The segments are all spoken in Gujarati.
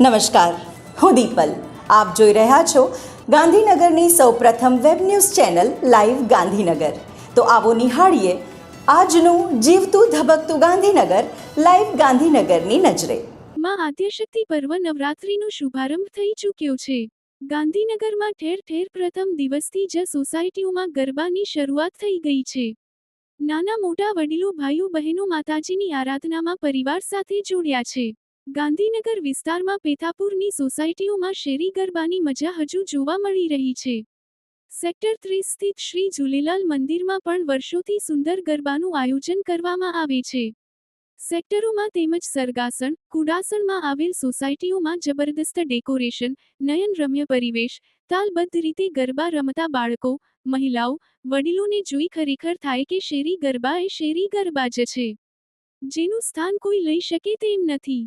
નમસ્કાર. હું દીપલ. આપ જોઈ રહ્યા છો ગાંધીનગરની સૌપ્રથમ web news channel live Gandhinagar. તો આવો નિહાળીએ આજનું જીવતું ધબકતું ગાંધીનગર લાઈવ ગાંધીનગરની નજરે. માં આદ્યશક્તિ પર્વ નવરાત્રિનો શુભારંભ થઈ ચૂક્યો છે. ગાંધીનગરમાં ઠેર ઠેર પ્રથમ દિવસથી જ સોસાયટીઓમાં ગરબાની શરૂઆત થઈ ગઈ છે. નાના મોટા વડીલો, ભાઈઓ, બહેનો, માતાજીની આરાધનામાં પરિવાર સાથે જોડ્યા છે. ગાંધીનગર વિસ્તારમાં પેથાપુરની સોસાયટીઓમાં શેરી ગરબાની મજા હજુ જોવા મળી રહી છે. સેક્ટર ત્રીસ સ્થિત શ્રી ઝૂલેલાલ મંદિરમાં પણ વર્ષોથી સુંદર ગરબાનું આયોજન કરવામાં આવે છે. સેક્ટરોમાં તેમજ સરગાસણ, કુડાસણમાં આવેલ સોસાયટીઓમાં જબરદસ્ત ડેકોરેશન નયનરમ્ય પરિવેશ, તાલબદ્ધ રીતે ગરબા રમતા બાળકો, મહિલાઓ, વડીલોને જોઈ ખરેખર થાય કે શેરી ગરબા એ શેરી ગરબા જ છે. જેનું સ્થાન કોઈ લઈ શકે તેમ નથી.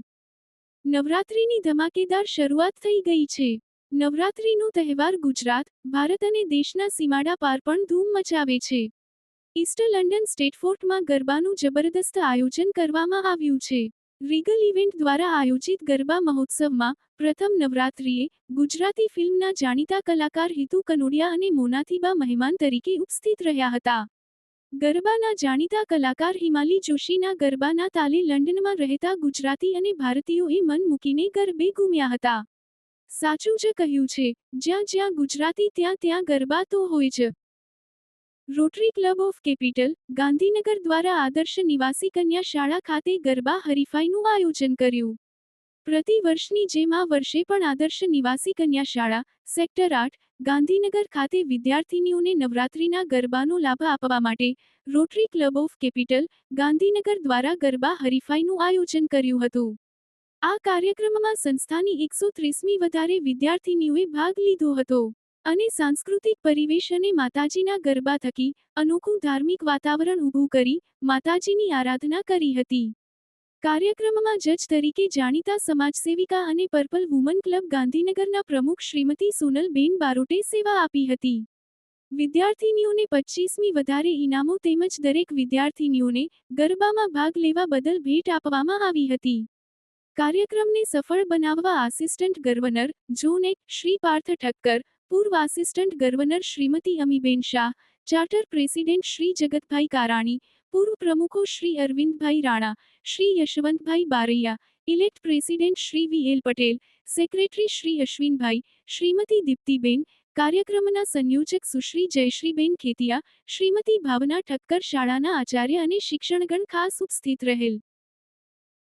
નવરાત્રિની ધમાકેદાર શરૂઆત થઈ ગઈ છે. નવરાત્રિનો તહેવાર ગુજરાત, ભારત અને દેશના સીમાડા પાર પણ ધૂમ મચાવે છે. ઈસ્ટ લંડન સ્ટેટફોર્ટમાં ગરબાનું જબરદસ્ત આયોજન કરવામાં આવ્યું છે. રીગલ ઇવેન્ટ દ્વારા આયોજિત ગરબા મહોત્સવમાં પ્રથમ નવરાત્રિએ ગુજરાતી ફિલ્મના જાણીતા કલાકાર હિતુ કનોડિયા અને મોનાથીબા મહેમાન તરીકે ઉપસ્થિત રહ્યા હતા. ગરબાના જાણીતા કલાકાર હિમાલી જોશીના ગરબાના તાલે લંડનમાં રહેતા ગુજરાતી અને ભારતીયોએ મન મૂકીને ગરબે ઘૂમ્યા હતા. સાચું જ કહ્યું છે, જ્યાં જ્યાં ગુજરાતી ત્યાં ત્યાં ગરબા તો હોય જ. Rotary club of capital Gandhinagar દ્વારા આદર્શ નિવાસી કન્યા શાળા ખાતે ગરબા હરીફાઈનું આયોજન કર્યું. પ્રતિ વર્ષની જેમ આ વર્ષે પણ આદર્શ નિવાસી કન્યા શાળા, સેક્ટર આઠ, ગાંધીનગર ખાતે વિદ્યાર્થીનીઓને નવરાત્રિના ગરબાનો લાભ આપવા માટે rotary club of capital, Gandhinagar દ્વારા ગરબા હરીફાઈનું આયોજન કર્યું હતું. આ કાર્યક્રમમાં સંસ્થાની એકસો ત્રીસમી વધારે વિદ્યાર્થીનીઓએ ભાગ લીધો હતો અને સાંસ્કૃતિક પરિવેશ અને માતાજીના ગરબા થકી અનોખું ધાર્મિક વાતાવરણ ઊભું કરી માતાજીની આરાધના કરી હતી. કાર્યક્રમમાં જજ તરીકે જાણીતા સમાજસેવિકા અને પર્પલ વુમન ક્લબ ગાંધીનગરના પ્રમુખ શ્રીમતી સોનલબેન બારોટે સેવા આપી હતી. વિદ્યાર્થીનીઓને પચીસમી વધારે ઇનામો તેમજ દરેક વિદ્યાર્થીનીઓને ગરબામાં ભાગ લેવા બદલ ભેટ આપવામાં આવી હતી. કાર્યક્રમને સફળ બનાવવા આસિસ્ટન્ટ ગવર્નર જોને શ્રી પાર્થ ઠક્કર, પૂર્વ assistant governor Shrimati Amiben Shah, charter president Shri Jagatbhai Karani પૂર્વ પ્રમુખો Shri Arvindbhai Rana, Shri Yashwantbhai Baraiya, elect president Shri V L Patel, secretary Shri Ashwinbhai, Shrimati Diptiben, કાર્યક્રમના સંયોજક સુશ્રી જયશ્રીબેન ખેતિયા, શ્રીમતી ભાવના ઠક્કર શાળાના આચાર્ય અને શિક્ષણગણ ખાસ ઉપસ્થિત રહેલ.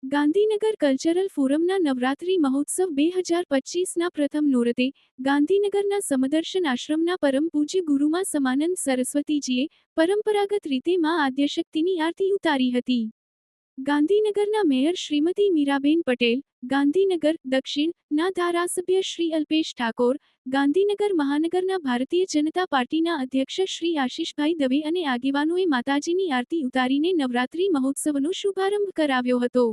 ગાંધીનગર કલ્ચરલ ફોરમના નવરાત્રિ મહોત્સવ બે હજાર પચીસના પ્રથમ નોરતે ગાંધીનગરના સમદર્શન આશ્રમના પરમ પૂજ્ય ગુરુમાં સમાનંદ સરસ્વતીજીએ પરંપરાગત રીતે માં આદ્યશક્તિની આરતી ઉતારી હતી. ગાંધીનગરના મેયર શ્રીમતી મીરાબેન પટેલ, ગાંધીનગર દક્ષિણ ના ધારાસભ્ય શ્રી અલ્પેશ ઠાકોર, ગાંધીનગર મહાનગરના ભારતીય જનતા પાર્ટીના અધ્યક્ષ શ્રી આશીષભાઈ દવે અને આગેવાનોએ માતાજીની આરતી ઉતારીને નવરાત્રી મહોત્સવનો શુભારંભ કરાવ્યો હતો.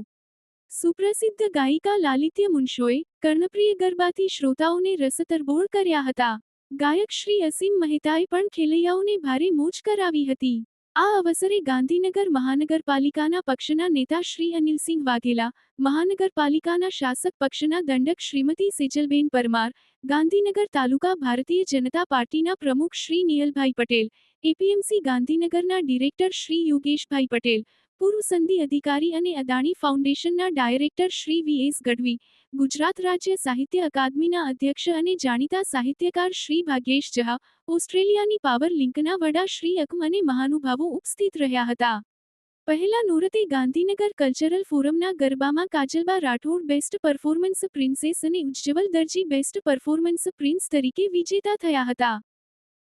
સુપ્રસિદ્ધ ગાયિકા લાલિત્ય મુનશોએ કર્ણપ્રિય ગરબાથી શ્રોતાઓને રસતરબોળ કર્યા હતા. ગાયક શ્રી અસીમ મહેતાએ પણ ખેલૈયાઓને ભારે મોજ કરાવી હતી. આ અવસરે ગાંધીનગર મહાનગરપાલિકાના પક્ષના નેતા શ્રી અનિલસિંહ વાઘેલા, મહાનગરપાલિકાના શાસક પક્ષના દંડક શ્રીમતી સેજલબેન પરમાર, ગાંધીનગર તાલુકા ભારતીય જનતા પાર્ટીના પ્રમુખ શ્રી નિયલભાઈ પટેલ, એપીએમસી ગાંધીનગરના ડિરેક્ટર શ્રી યોગેશભાઈ પટેલ પૂર્વ સંધિ અધિકારી અને અદાણી ફાઉન્ડેશનના director Shri V S Gadhvi, Gujarat રાજ્ય સાહિત્ય અકાદમીના અધ્યક્ષ અને જાણીતા સાહિત્યકાર શ્રી ભાગ્યેશ જહા ઓસ્ટ્રેલિયાની પાવર લિંકના વડા શ્રી અકમ અને મહાનુભાવો ઉપસ્થિત રહ્યા હતા. પહેલા નોરતે ગાંધીનગર કલ્ચરલ ફોરમના ગરબામાં Kajalba Rathod best performance princess અને Ujjval Darji best performance prince તરીકે વિજેતા થયા હતા.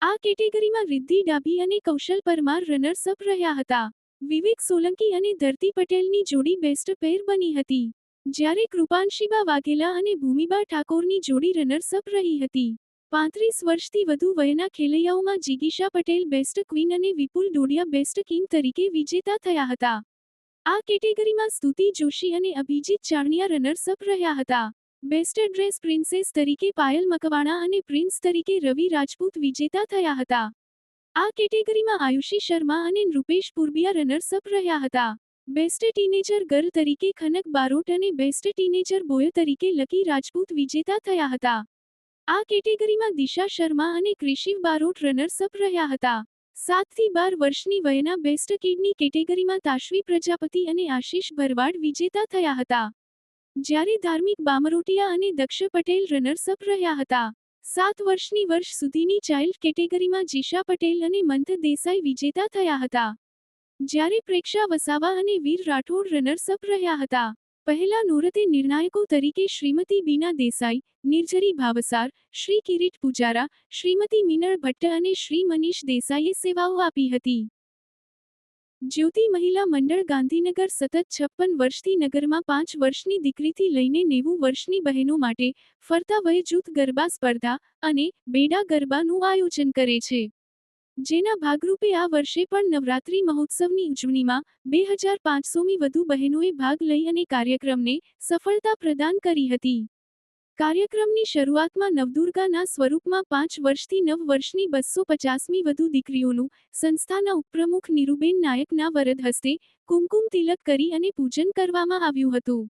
આ કેટેગરીમાં રિદ્ધિ ડાભી અને કૌશલ પરમાર રનર્સ અપ રહ્યા હતા. વિવેક સોલંકી અને ધરતી પટેલની જોડી બેસ્ટ પેર બની હતી. જ્યારે કૃપાંશીબા વાઘેલા અને ભૂમિબા ઠાકોરની જોડી રનર્સ અપ રહી હતી. પાંત્રીસ વર્ષથી વધુ વયના ખેલૈયાઓમાં જિગીશા પટેલ બેસ્ટ ક્વીન અને વિપુલ ડોડિયા બેસ્ટ કિંગ તરીકે વિજેતા થયા હતા. આ કેટેગરીમાં સ્તુતિ જોશી અને અભિજીત ચારણિયા રનર્સ અપ રહ્યા હતા. બેસ્ટ ડ્રેસ પ્રિન્સેસ તરીકે પાયલ મકવાણા અને પ્રિન્સ તરીકે રવિ રાજપૂત વિજેતા થયા હતા. આ કેટેગરીમાં આયુષી શર્મા અને નૃપેશ પૂર્બિયા રનર્સ અપ રહ્યા હતા. બેસ્ટ ટીનેજર ગર્લ તરીકે ખનક બારોટ અને બેસ્ટ ટીનેજર બોય તરીકે લકી રાજપૂત વિજેતા થયા હતા. આ કેટેગરીમાં દિશા શર્મા અને ક્રિશિવ બારોટ રનર્સ અપ રહ્યા હતા. સાતથી બાર વર્ષની વયના બેસ્ટ કિડની કેટેગરીમાં તાશ્વી પ્રજાપતિ અને આશીષ ભરવાડ વિજેતા થયા હતા. જ્યારે ધાર્મિક બામરોટિયા અને દક્ષ પટેલ રનર્સ અપ રહ્યા હતા. સાત વર્ષની વર્ષ સુધીની ચાઇલ્ડ કેટેગરીમાં જીશા પટેલ અને મંથ દેસાઈ વિજેતા થયા હતા. જ્યારે પ્રેક્ષા વસાવા અને વીર રાઠોડ રનર્સઅપ રહ્યા હતા. પહેલા નોરતે નિર્ણાયકો તરીકે શ્રીમતી બીના દેસાઈ, નિર્જરી ભાવસાર, શ્રી કિરીટ પૂજારા, શ્રીમતી મિનળ ભટ્ટ અને શ્રી મનીષ દેસાઈએ સેવાઓ આપી હતી. જ્યોતિ મહિલા મંડળ ગાંધીનગર સતત છપ્પન વર્ષથી નગરમાં પાંચ વર્ષની દીકરીથી લઈને નેવું વર્ષની બહેનો માટે ફરતા વય જૂથ ગરબા સ્પર્ધા અને બેડા ગરબાનું આયોજન કરે છે. જેના ભાગરૂપે આ વર્ષે પણ નવરાત્રી મહોત્સવની ઉજવણીમાં બે હજાર પાંચસોમી વધુ બહેનોએ ભાગ લઈ અને કાર્યક્રમને સફળતા પ્રદાન કરી હતી. કાર્યક્રમની શરૂઆતમાં નવદુર્ગાના સ્વરૂપમાં પાંચ વર્ષથી નવ વર્ષની બસો પચાસમી વધુ દીકરીઓનું સંસ્થાના ઉપપ્રમુખ નીરુબેન નાયકના વરદ હસ્તે કુમકુમ તિલક કરી અને પૂજન કરવામાં આવ્યું હતું.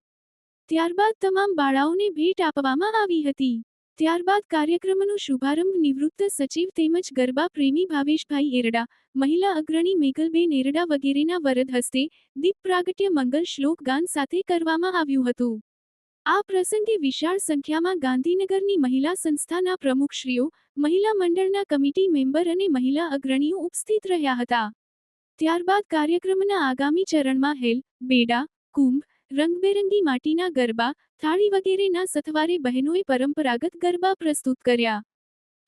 ત્યારબાદ તમામ બાળાઓને ભેટ આપવામાં આવી હતી. ત્યારબાદ કાર્યક્રમનો શુભારંભ નિવૃત્ત સચિવ તેમજ ગરબા પ્રેમી ભાવેશભાઈ એરડા, મહિલા અગ્રણી મેઘલબેન એરડા વગેરેના વરદ હસ્તે દીપ પ્રાગટ્ય મંગલ શ્લોક ગાન સાથે કરવામાં આવ્યું હતું. આ પ્રસંગે વિશાળ સંખ્યામાં ગાંધીનગરની મહિલા સંસ્થાના પ્રમુખશ્રીઓ, મહિલા મંડળના કમિટી મેમ્બર અને મહિલા અગ્રણીઓ ઉપસ્થિત રહ્યા હતા. ત્યારબાદ કાર્યક્રમના આગામી ચરણમાં હેલ, બેડા, કુંભ, રંગબેરંગી માટીના ગરબા, થાળી વગેરેના સથવારે બહેનોએ પરંપરાગત ગરબા પ્રસ્તુત કર્યા.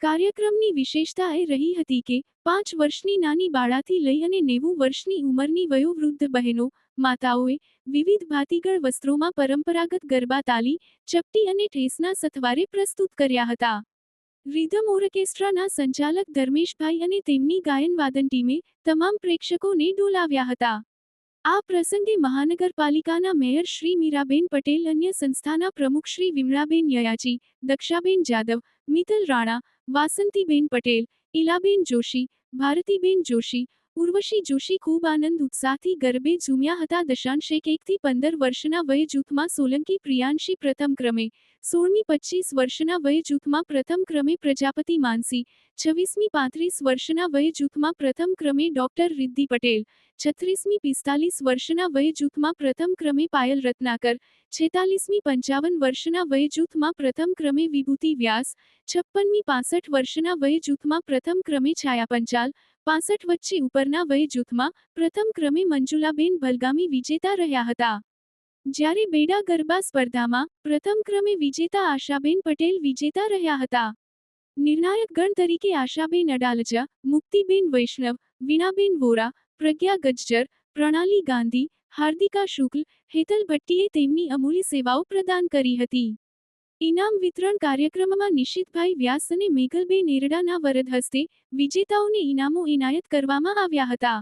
કાર્યક્રમની વિશેષતા એ રહી હતી કે, પાંચ વર્ષની નાની બાળાથી લઈ અને નેવું વર્ષની ઉંમરની વયોવૃદ્ધ બહેનો માતાઓએ વિવિધ ભાતીગળ વસ્ત્રોમાં પરંપરાગત ગરબા તાલી, ચપટી અને ઠેસના સથવારે પ્રસ્તુત કર્યા હતા. રિધમ ઓર્કેસ્ટ્રાના સંચાલક ધર્મેશભાઈ અને તેમની ગાયનવાદન ટીમે તમામ પ્રેક્ષકોને ડોલાવ્યા હતા. આ પ્રસંગે મહાનગરપાલિકાના મેયર શ્રી મીરાબેન પટેલ, અન્ય સંસ્થાના પ્રમુખ શ્રી વિમળાબેન યયાચી દક્ષાબેન જાદવ, મિતલ રાણા, વાસંતીબેન પટેલ ઇલાબેન જોશી, ભારતીબેન જોશી ઉર્વશી જોશી ખૂબ આનંદ ઉત્સાહથી ગરબે ઝૂમ્યા હતા. દશાંશ એક એકથી પંદર વર્ષના વય જૂથમાં સોલંકી પ્રિયાંશી પ્રથમ ક્રમે સોળમી પચીસ વર્ષના વય જૂથમાં પ્રથમ ક્રમે પ્રજાપતિ માનસી, છવ્વીસમી પાંત્રીસ વર્ષના વય જૂથમાં પ્રથમ ક્રમે ડોક્ટર રિદ્ધિ પટેલ, છત્રીસમી પિસ્તાલીસ વર્ષના વય જૂથમાં પ્રથમ ક્રમે પાયલ રત્નાકર, છેતાલીસમી પંચાવન વર્ષના વય જૂથમાં પ્રથમ ક્રમે વિભૂતિ વ્યાસ, છપ્પનમી પાસઠ વર્ષના વય જૂથમાં પ્રથમ ક્રમે છાયા પંચાલ, પાસઠ વચ્ચે ઉપરના વય જૂથમાં પ્રથમ ક્રમે મંજુલાબેન ભલગામી વિજેતા રહ્યા હતા. જ્યારે બેડા ગરબા સ્પર્ધામાં પ્રથમ ક્રમે વિજેતા આશાબેન પટેલ વિજેતા રહ્યા હતા. નિર્ણાયક ગણ તરીકે આશાબેન અડાલજા, મુક્તિબેન વૈષ્ણવ, વીણાબેન વોરા, પ્રજ્ઞા ગજ્જર, પ્રણાલી ગાંધી, હાર્દિકા શુક્લ, હેતલ ભટ્ટીએ તેમની અમૂલ્ય સેવાઓ પ્રદાન કરી હતી. ઇનામ વિતરણ કાર્યક્રમમાં નિશિતભાઈ વ્યાસ અને મેઘલબેન એરડાના વરદ હસ્તે વિજેતાઓને ઇનામો એનાયત કરવામાં આવ્યા હતા.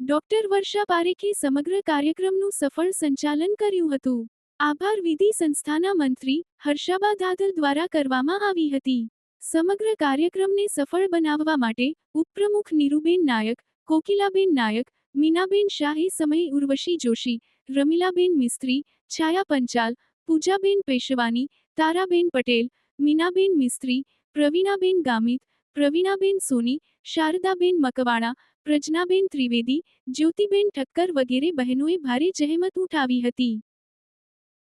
ડોક્ટર વર્ષા પારેખે સમગ્ર કાર્યક્રમનું સફળ સંચાલન કર્યું હતું. આભાર વિધિ સંસ્થાના મંત્રી હર્ષાબા ધાદલ દ્વારા કરવામાં આવી હતી. સમગ્ર કાર્યક્રમને સફળ બનાવવા માટે ઉપપ્રમુખ નીરુબેન નાયક, કોકિલાબેન નાયક, મીનાબેન શાહે સમય ઉર્વશી જોશી, રમીલાબેન મિસ્ત્રી, છાયા પંચાલ, પૂજાબેન પેશવાની, તારાબેન પટેલ, મીનાબેન મિસ્ત્રી, પ્રવીણાબેન ગામિત, પ્રવીણાબેન સોની, શારદાબેન મકવાણા પ્રજ્ઞાબેન ત્રિવેદી, જ્યોતિબેન ઠક્કર વગેરે બહેનોએ ભારે જહેમત ઉઠાવી હતી.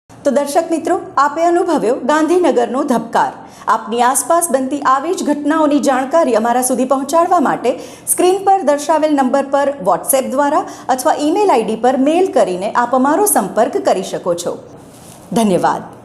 તો દર્શક મિત્રો, આપે અનુભવ્યો ગાંધીનગરનો ધબકાર. આપની આસપાસ બનતી આવી જ ઘટનાઓની જાણકારી અમારા સુધી પહોંચાડવા માટે સ્ક્રીન પર દર્શાવેલ નંબર પર વોટ્સએપ દ્વારા અથવા ઈમેલ આઈડી પર મેલ કરીને આપ અમારો સંપર્ક કરી શકો છો. ધન્યવાદ.